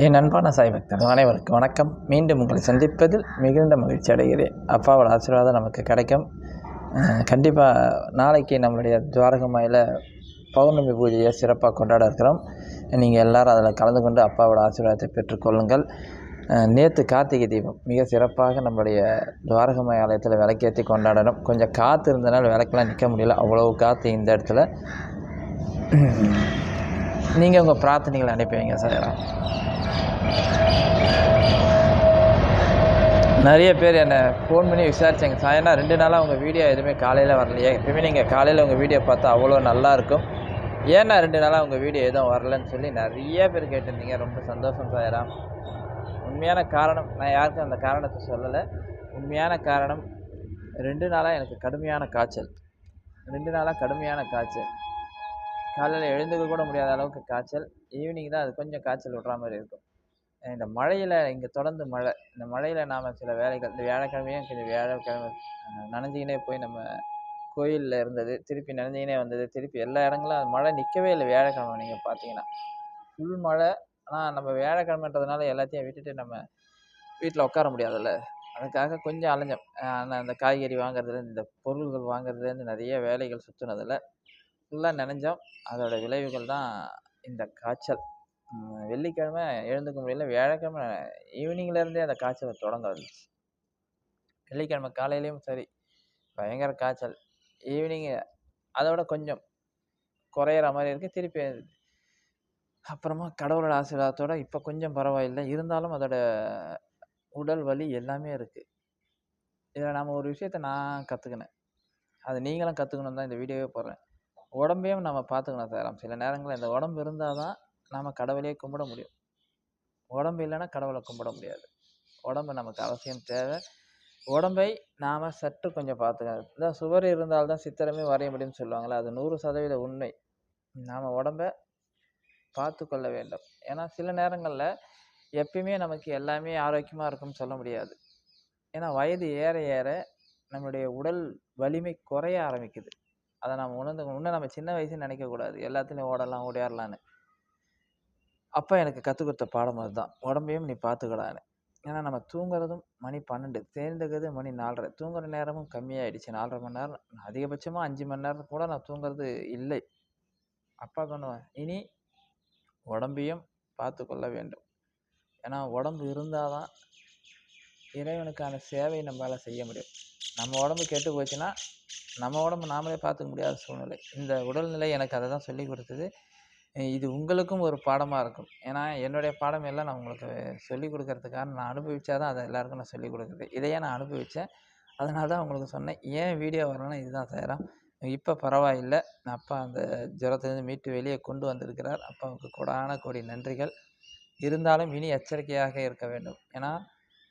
என் அன்பான சாய் பக்தர்கள் அனைவருக்கும் வணக்கம். மீண்டும் உங்களை சந்திப்பதில் மிகுந்த மகிழ்ச்சி அடைகிறேன். அப்பாவோட ஆசீர்வாதம் நமக்கு கிடைக்கும். கண்டிப்பாக நாளைக்கு நம்மளுடைய துவாரகமாயில் பௌர்ணமி பூஜையை சிறப்பாக கொண்டாட இருக்கிறோம். நீங்கள் எல்லாரும் அதில் கலந்து கொண்டு அப்பாவோட ஆசீர்வாதத்தை பெற்றுக்கொள்ளுங்கள் நேற்று கார்த்திகை தீபம் மிக சிறப்பாக நம்மளுடைய துவாரகமாய் ஆலயத்தில் விளக்கேற்றி கொண்டாடணும். கொஞ்சம் காற்று இருந்தனால் விளக்கெலாம் நிற்க முடியல. அவ்வளோ காற்று இந்த இடத்துல. நீங்கள் உங்கள் பிரார்த்தனைகளை அனுப்புவீங்க சார் நிறைய பேர் என்னை ஃபோன் பண்ணி விசாரிச்சாங்க. சாயனா ரெண்டு நாளாக உங்கள் வீடியோ எதுவுமே காலையில் வரலையே. எப்பயுமே நீங்கள் காலையில் உங்கள் வீடியோ பார்த்தா அவ்வளோ நல்லாயிருக்கும் ஏன்னா ரெண்டு நாளாக உங்கள் வீடியோ எதுவும் வரலன்னு சொல்லி நிறைய பேர் கேட்டிருந்தீங்க. ரொம்ப சந்தோஷம் சாயரா உண்மையான காரணம் நான் யாருக்கும் அந்த காரணத்தை சொல்லலை. உண்மையான காரணம் ரெண்டு நாளாக எனக்கு கடுமையான காய்ச்சல். ரெண்டு நாளாக கடுமையான காய்ச்சல். காலையில் எழுந்துக்க கூட முடியாத அளவுக்கு காய்ச்சல். ஈவினிங் தான் அது கொஞ்சம் காய்ச்சல் விட்ற மாதிரி இருக்கும். இந்த மழையில் இங்கே தொடர்ந்து மழை. இந்த மழையில் நாம் சில வேலைகள் இந்த வியாழக்கிழமையும் கொஞ்சம் வியாழக்கிழமை நனைஞ்சிக்கினே போய் நம்ம கோயிலில் இருந்தது திருப்பி நனைஞ்சிக்கினே வந்தது திருப்பி எல்லா இடங்களும் அது மழை நிற்கவே இல்லை வியாழக்கிழமை நீங்கள் பார்த்தீங்கன்னா. ஃபுல் மழை. ஆனால் நம்ம வியாழக்கிழமைன்றதுனால எல்லாத்தையும் விட்டுட்டு நம்ம வீட்டில் உட்கார முடியாதுல்ல. அதுக்காக கொஞ்சம் அலைஞ்சோம். அந்த காய்கறி வாங்குறதுலேருந்து இந்த பொருள்கள் வாங்குறதுலேருந்து நிறைய வேலைகள் சுற்றுனதில் ஃபுல்லாக நனைஞ்சோம் அதோட விளைவுகள் தான் இந்த காய்ச்சல். வெள்ளிக்கிழமை எழுந்துக்க முடியல. வியாழக்கிழமை ஈவினிங்லேருந்தே அந்த காய்ச்சல் தொடங்க வந்துச்சு வெள்ளிக்கிழமை காலையிலையும் சரி பயங்கர காய்ச்சல். ஈவினிங்கு அதோட கொஞ்சம் குறையிற மாதிரி இருக்குது திருப்பி அப்புறமா கடவுளோட ஆசீர்வாதத்தோட இப்போ கொஞ்சம் பரவாயில்லை. இருந்தாலும் அதோட உடல் வலி எல்லாமே இருக்குது இதில் நம்ம ஒரு விஷயத்த நான் கற்றுக்கினேன் அது நீங்களும் கற்றுக்கணும் தான் இந்த வீடியோவே போடுறேன். உடம்பையும் நம்ம பார்த்துக்கணும் சார். சில நேரங்களில் இந்த உடம்பு இருந்தால் தான் நாம் கடவுளையே கும்பிட முடியும். உடம்பு இல்லைன்னா கடவுளை கும்பிட முடியாது. உடம்பு நமக்கு அவசியம் தேவை. உடம்பை நாம் சற்று கொஞ்சம் பார்த்துக்கணும். இந்த சுவர் இருந்தால்தான் சித்திரமே வரைய முடியும்னு சொல்லுவாங்களே அது நூறு சதவீத உண்மை. நாம் உடம்பை பார்த்து கொள்ள வேண்டும். ஏன்னா சில நேரங்களில் எப்பயுமே நமக்கு எல்லாமே ஆரோக்கியமாக இருக்கும்னு சொல்ல முடியாது. ஏன்னா வயது ஏற ஏற நம்மளுடைய உடல் வலிமை குறைய ஆரம்பிக்குது. அதை நம்ம உணர்ந்து இன்னும் நம்ம சின்ன வயசுன்னு நினைக்கக்கூடாது எல்லாத்துலேயும் ஓடலாம் ஓடியாடலான்னு அப்போ எனக்கு கற்றுக் கொடுத்த பாடம் அதுதான். உடம்பையும் நீ பார்த்துக்கடான்னு ஏன்னா நம்ம தூங்குறதும் மணி பன்னெண்டு தேர்ந்தது மணி நாலரை. தூங்குற நேரமும் கம்மியாயிடுச்சு. நாலரை மணி நேரம் அதிகபட்சமாக அஞ்சு மணி நேரம் கூட நான் தூங்குறது இல்லை. அப்பா பண்ணுவேன் இனி உடம்பையும் பார்த்து கொள்ள வேண்டும். ஏன்னா உடம்பு இருந்தால் தான் இறைவனுக்கான சேவையை நம்மளால் செய்ய முடியும். நம்ம உடம்பு கெட்டு போச்சுன்னா நம்ம உடம்பு நாமளே பார்த்துக்க முடியாத சூழ்நிலை. இந்த உடல்நிலை எனக்கு அதை தான் சொல்லி கொடுத்தது. இது உங்களுக்கும் ஒரு பாடமாக இருக்கும். ஏன்னா என்னுடைய பாடம் எல்லாம் நான் உங்களுக்கு சொல்லிக் கொடுக்கறதுக்காக நான் அனுபவித்தா தான் அதை எல்லாருக்கும் நான் சொல்லிக் கொடுக்குறது. இதையே நான் அனுபவித்தேன் அதனால தான் உங்களுக்கு சொன்னேன். ஏன் வீடியோ வரணும்னா இதுதான் சேரம். இப்போ பரவாயில்லை. அப்பா அந்த ஜுரத்துலேருந்து மீட்டு வெளியே கொண்டு வந்திருக்கிறார். அப்பாவுக்கு கொடான கோடி நன்றிகள். இருந்தாலும் இனி எச்சரிக்கையாக இருக்க வேண்டும். ஏன்னா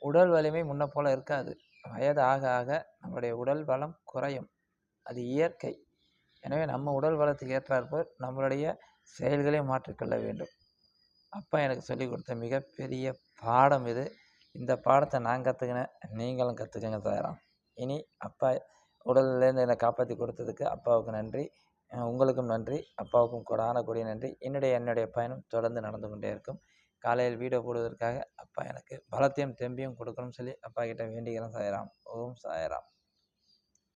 உடல் வலிமை முன்ன போல் இருக்காது. வயது ஆக ஆக நம்மளுடைய உடல் பலம் குறையும். அது இயற்கை. எனவே நம்ம உடல் வளத்துக்கு ஏற்றாற்போல் நம்மளுடைய செயல்களை மாற்றிக்கொள்ள வேண்டும். அப்பா எனக்கு சொல்லிக் கொடுத்த மிகப்பெரிய பாடம் இது. இந்த பாடத்தை நான் கற்றுக்கினேன் நீங்களும் கற்றுக்கங்க தயாராம் இனி அப்பா உடல்லேருந்து என்னை காப்பாற்றி கொடுத்ததுக்கு அப்பாவுக்கு நன்றி. உங்களுக்கும் நன்றி. அப்பாவுக்கும் கொடான கொடிய நன்றி. என்னுடைய என்னுடைய பயணம் தொடர்ந்து நடந்து கொண்டே இருக்கும். காலையில் வீடியோ போடுவதற்காக அப்பா எனக்கு பலத்தையும் தெம்பையும் கொடுக்கணும்னு சொல்லி அப்பா கிட்ட வேண்டிக்கிறேன் சாயிராம். ஓம் சாயிராம்.